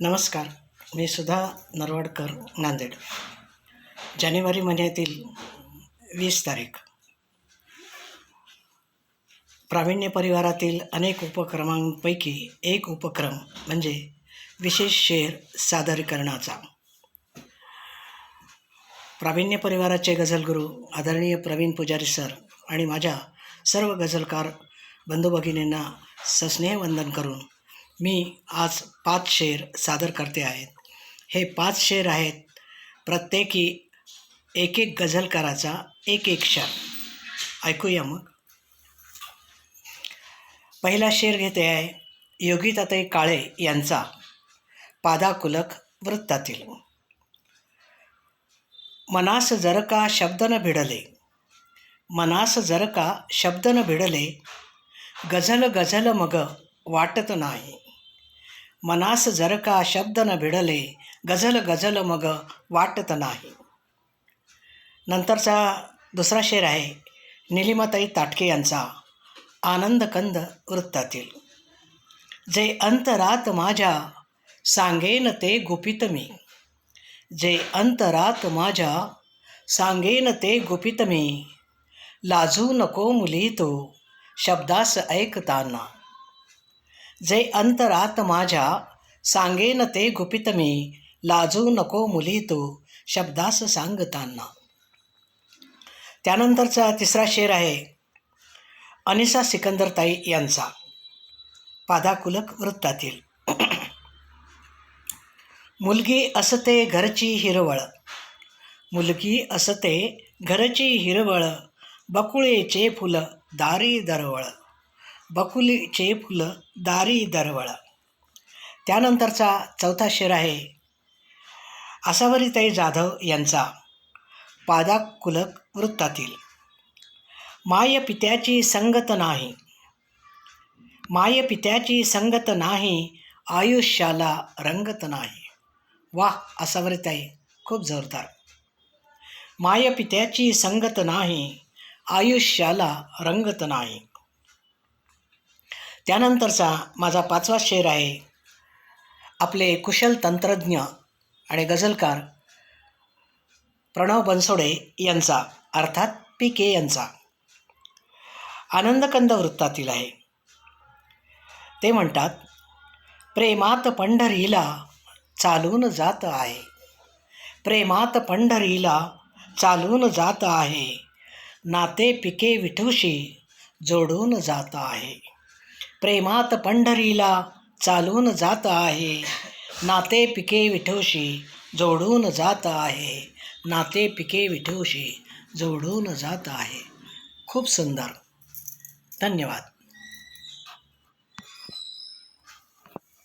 नमस्कार मी सुधा नरवाडकर नांदेड. जानेवारी महिन्यातील वीस तारीख. प्रावीण्य परिवारातील अनेक उपक्रमांपैकी एक उपक्रम म्हणजे विशेष शेर सादरीकरणाचा. प्रावीण्य परिवाराचे गझलगुरू आदरणीय प्रवीण पुजारी सर आणि माझ्या सर्व गझलकार बंधू भगिनींना सस्नेह वंदन करून मी आज पाच शेर सादर करते आहेत हे पाच शेर आहेत. प्रत्येकी एक एक गझलकाराचा एक एक शर. ऐकूया मग. पहिला शेर घेते आहे योगीताताई काळे यांचा पादाकुलक वृत्तातील. मनास जर का शब्द न भिडले मनास जर का शब्द न भिडले गझल गझल मग वाटत नाही. मनास जर का शब्द न भिडले गझल गझल मग वाटत नाही. नंतरचा दुसरा शेर आहे निलिमाताई ताटके यांचा आनंदकंद वृत्तातील. जे अंतरात माझ्या सांगेन ते गुपित मी. जे अंतरात माझ्या सांगेन ते गुपित मी. लाजू नको मुली तो शब्दास ऐकताना. जे अंतरात माझ्या सांगेन ते गुपित मी लाजू नको मुली तो शब्दास सांगताना. त्यानंतरचा तिसरा शेर आहे अनिसा सिकंदरताई यांचा पादाकुलक वृत्तातील. मुलगी असते घरची हिरवळ मुलगी असते घरची हिरवळ बकुळेचे फुलं दारी दरवळ. बकुलीचे फुलं दारी दरवळ. त्यानंतरचा चौथा शेर आहे आसावरीताई जाधव यांचा पादाकुलक वृत्तातील. माय पित्याची संगत नाही. माय पित्याची संगत नाही आयुष्याला रंगत नाही. वाह आसावरीताई खूप जोरदार. माय पित्याची संगत नाही आयुष्याला रंगत नाही. त्यानंतरचा माझा पाचवा शेर आहे आपले कुशल तंत्रज्ञ आणि गझलकार प्रणव बनसोडे यांचा अर्थात पी के यांचा. आनंदकंद वृत्तातील आहे. ते म्हणतात प्रेमात पंढरीला चालून जात आहे. प्रेमात पंढरीला चालून जात आहे. नाते पिके विठूशी जोडून जात आहे. प्रेमात पंढरीला चालून जात आहे. नाते पिके विठोशी जोडून जात आहे. नाते पिके विठोशी जोडून जात आहे. खूप सुंदर. धन्यवाद.